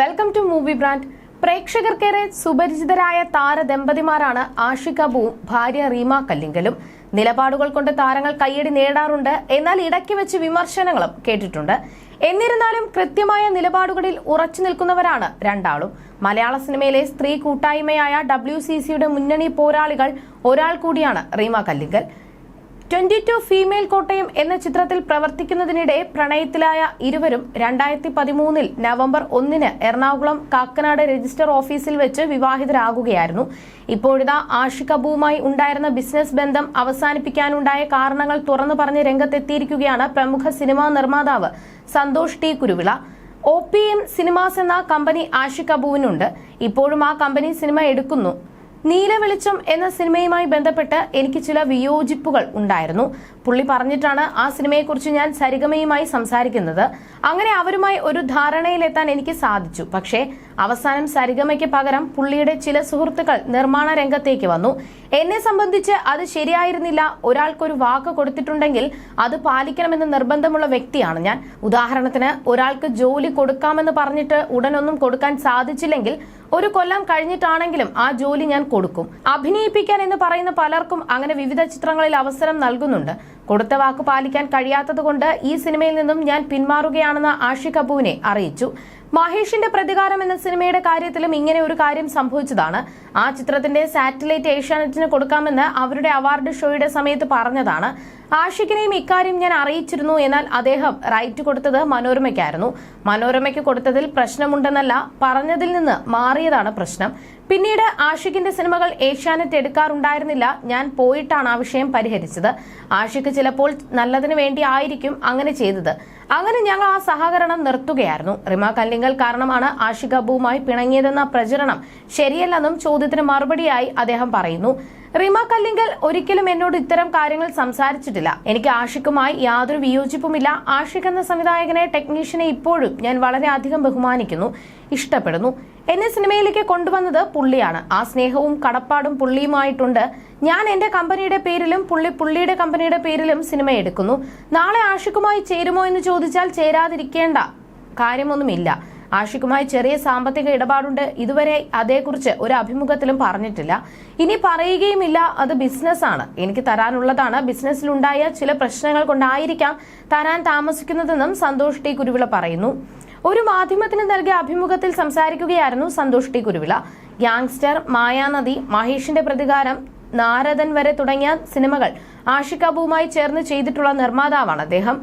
Welcome to movie brand പ്രേക്ഷകർക്കേറെ സുപരിചിതരായ താരദമ്പതിമാരാണ് ആഷിക അബുവും ഭാര്യ റീമ കല്ലിങ്കലും. നിലപാടുകൾ കൊണ്ട് താരങ്ങൾ കയ്യടി നേടാറുണ്ട്. എന്നാൽ ഇടയ്ക്ക് വെച്ച് വിമർശനങ്ങളും കേട്ടിട്ടുണ്ട്. എന്നിരുന്നാലും കൃത്യമായ നിലപാടുകളിൽ ഉറച്ചു നിൽക്കുന്നവരാണ് രണ്ടാളും. മലയാള സിനിമയിലെ സ്ത്രീ കൂട്ടായ്മയായ ഡബ്ല്യു മുന്നണി പോരാളികൾ ഒരാൾ കൂടിയാണ് Rima Kallingal. Twenty two female Kottayam എന്ന ചിത്രത്തിൽ പ്രവർത്തിക്കുന്നതിനിടെ പ്രണയത്തിലായ ഇരുവരും രണ്ടായിരത്തി പതിമൂന്നിൽ നവംബർ ഒന്നിന് എറണാകുളം കാക്കനാട് രജിസ്റ്റർ ഓഫീസിൽ വെച്ച് വിവാഹിതരാകുകയായിരുന്നു. ഇപ്പോഴിതാ ആഷിഖ് അബുവുമായി ഉണ്ടായിരുന്ന ബിസിനസ് ബന്ധം അവസാനിപ്പിക്കാനുണ്ടായ കാരണങ്ങൾ തുറന്നു പറഞ്ഞ് രംഗത്തെത്തിയിരിക്കുകയാണ് പ്രമുഖ സിനിമാ നിർമ്മാതാവ് Santhosh T Kuruvila. O P M cinemas എന്ന കമ്പനി ആഷിഖ് അബുവിനുണ്ട്. ഇപ്പോഴും ആ കമ്പനി സിനിമ എടുക്കുന്നു. നീല വെളിച്ചം എന്ന സിനിമയുമായി ബന്ധപ്പെട്ട് എനിക്ക് ചില വിയോജിപ്പുകൾ ഉണ്ടായിരുന്നു. പുള്ളി പറഞ്ഞിട്ടാണ് ആ സിനിമയെക്കുറിച്ച് ഞാൻ സരിഗമയുമായി സംസാരിക്കുന്നത്. അങ്ങനെ അവരുമായി ഒരു ധാരണയിലെത്താൻ എനിക്ക് സാധിച്ചു. പക്ഷേ അവസാനം സരിഗമയ്ക്ക് പകരം പുള്ളിയുടെ ചില സുഹൃത്തുക്കൾ നിർമ്മാണ രംഗത്തേക്ക് വന്നു. എന്നെ സംബന്ധിച്ച് അത് ശരിയായിരുന്നില്ല. ഒരാൾക്കൊരു വാക്ക് കൊടുത്തിട്ടുണ്ടെങ്കിൽ അത് പാലിക്കണമെന്ന് നിർബന്ധമുള്ള വ്യക്തിയാണ് ഞാൻ. ഉദാഹരണത്തിന് ഒരാൾക്ക് ജോലി കൊടുക്കാമെന്ന് പറഞ്ഞിട്ട് ഉടനൊന്നും കൊടുക്കാൻ സാധിച്ചില്ലെങ്കിൽ ഒരു കൊല്ലം കഴിഞ്ഞിട്ടാണെങ്കിലും ആ ജോലി ഞാൻ കൊടുക്കും. അഭിനയിപ്പിക്കാൻ എന്ന് പറയുന്ന പലർക്കും അങ്ങനെ വിവിധ ചിത്രങ്ങളിൽ അവസരം നൽകുന്നുണ്ട്. കൊടുത്ത വാക്ക് പാലിക്കാൻ കഴിയാത്തതുകൊണ്ട് ഈ സിനിമയിൽ നിന്നും ഞാൻ പിന്മാറുകയാണെന്ന് ആഷി കപൂവിനെ അറിയിച്ചു. മഹേഷിന്റെ പ്രതികാരം എന്ന സിനിമയുടെ കാര്യത്തിലും ഇങ്ങനെ ഒരു കാര്യം സംഭവിച്ചതാണ്. ആ ചിത്രത്തിന്റെ സാറ്റലൈറ്റ് ഏഷ്യാനെറ്റിന് കൊടുക്കാമെന്ന് അവരുടെ അവാർഡ് ഷോയുടെ സമയത്ത് പറഞ്ഞതാണ്. ആഷിഖിനെയും ഇക്കാര്യം ഞാൻ അറിയിച്ചിരുന്നു. എന്നാൽ അദ്ദേഹം റൈറ്റ് കൊടുത്തത് മനോരമയ്ക്കായിരുന്നു. മനോരമയ്ക്ക് കൊടുത്തതിൽ പ്രശ്നമുണ്ടെന്നല്ല പറഞ്ഞതിൽ നിന്ന് മാറിയതാണ് പ്രശ്നം. പിന്നീട് ആഷിഖിന്റെ സിനിമകൾ ഏഷ്യാനെറ്റ് എടുക്കാറുണ്ടായിരുന്നില്ല. ഞാൻ പോയിട്ടാണ് ആ വിഷയം പരിഹരിച്ചത്. ആഷിഖ് ചിലപ്പോൾ നല്ലതിനു വേണ്ടി ആയിരിക്കും അങ്ങനെ ചെയ്തത്. അങ്ങനെ ഞങ്ങൾ ആ സഹകരണം നിർത്തുകയായിരുന്നു. റിമ കല്ലിങ്കൽ കാരണമാണ് ആഷിഖ് അബുവുമായി പിണങ്ങിയതെന്ന പ്രചരണം ശരിയല്ലെന്നും ചോദ്യത്തിന് മറുപടിയായി അദ്ദേഹം പറയുന്നു. റിമ കല്ലിങ്കൽ ഒരിക്കലും എന്നോട് ഇത്തരം കാര്യങ്ങൾ സംസാരിച്ചിട്ടില്ല. എനിക്ക് ആഷിഖുമായി യാതൊരു വിയോജിപ്പുമില്ല. ആഷിഖ് എന്ന സംവിധായകനെ ടെക്നീഷ്യനെ ഇപ്പോഴും ഞാൻ വളരെയധികം ബഹുമാനിക്കുന്നു ഇഷ്ടപ്പെടുന്നു. എന്നെ സിനിമയിലേക്ക് കൊണ്ടുവന്നത് പുള്ളിയാണ്. ആ സ്നേഹവും കടപ്പാടും പുള്ളിയുമായിട്ടുണ്ട്. ഞാൻ എന്റെ കമ്പനിയുടെ പേരിലും പുള്ളി പുള്ളിയുടെ കമ്പനിയുടെ പേരിലും സിനിമ എടുക്കുന്നു. നാളെ ആഷിഖുമായി ചേരുമോ എന്ന് ചോദിച്ചാൽ ചേരാതിരിക്കേണ്ട കാര്യമൊന്നുമില്ല. ആഷിഖുമായി ചെറിയ സാമ്പത്തിക ഇടപാടുണ്ട്. ഇതുവരെ അതേക്കുറിച്ച് ഒരു അഭിമുഖത്തിലും പറഞ്ഞിട്ടില്ല. ഇനി പറയുകയുമില്ല. അത് ബിസിനസ്സാണ് എനിക്ക് തരാനുള്ളതാണ്. ബിസിനസ്സിലുണ്ടായ ചില പ്രശ്നങ്ങൾ കൊണ്ടായിരിക്കാം തരാൻ താമസിക്കുന്നതെന്നും സന്തോഷ് ടി കുരുവിള പറയുന്നു. ഒരു മാധ്യമത്തിന് നൽകിയ അഭിമുഖത്തിൽ സംസാരിക്കുകയായിരുന്നു സന്തോഷ് ടി കുരുവിള. ഗ്യാങ്സ്റ്റർ മായാനദി മഹേഷിന്റെ പ്രതികാരം നാരദൻ വരെ തുടങ്ങിയ സിനിമകൾ ആഷിഖ് അബുവുമായി ചേർന്ന് ചെയ്തിട്ടുള്ള നിർമ്മാതാവാണ് അദ്ദേഹം.